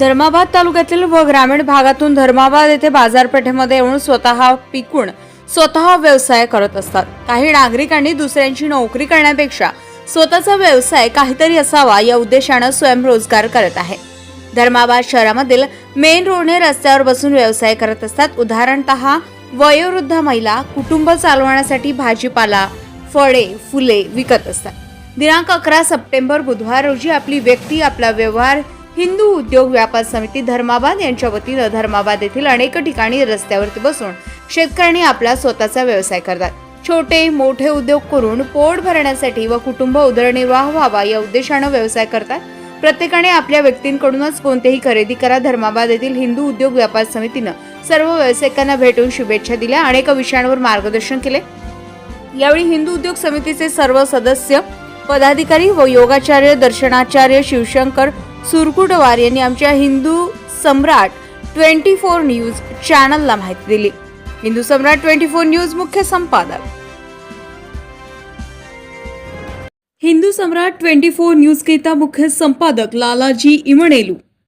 धर्माबाद तालुक्यातील व ग्रामीण भागातून धर्माबाद येथे बाजारपेठेमध्ये येऊन स्वतः पिकून स्वतः व्यवसाय करत असतात. काही नागरिकांनी दुसऱ्यांची नोकरी करण्यापेक्षा स्वतःचा व्यवसाय काहीतरी असावा या उद्देशानं स्वयंरोजगार करत आहे. धर्माबाद शहरामधील मेन रोडने रस्त्यावर बसून व्यवसाय करत असतात. उदाहरणतः वयोवृद्ध महिला कुटुंब चालवण्यासाठी भाजीपाला फळे फुले विकत असतात. दिनांक अकरा सप्टेंबर बुधवार रोजी आपली व्यक्ती आपला व्यवहार हिंदू उद्योग व्यापार समिती धर्माबाद यांच्या वतीनं धर्माबाद येथील अनेक ठिकाणी रस्त्यावरती बसून शेतकऱ्यांनी आपला स्वतःचा व्यवसाय करतात. छोटे मोठे उद्योग करून पोट भरण्यासाठी व कुटुंब उदरनिर्वाह व्हावा या उद्देशानं व्यवसाय करतात. प्रत्येकाने आपल्या व्यक्तींकडूनच कोणतेही खरेदी करा. धर्माबाद येथील हिंदू उद्योग व्यापार समितीनं सर्व व्यावसायिकांना भेटून शुभेच्छा दिल्या. अनेक विषयांवर मार्गदर्शन केले. यावेळी हिंदू उद्योग समितीचे सर्व सदस्य पदाधिकारी व योगाचार्य दर्शनाचार्य शिवशंकर सुरकुटवार यांनी आमच्या Hindu Samrat twenty four news चॅनलला माहिती दिली. Hindu Samrat twenty four news मुख्य संपादक. Hindu Samrat twenty four news करिता मुख्य संपादक लालाजी इमणेलू.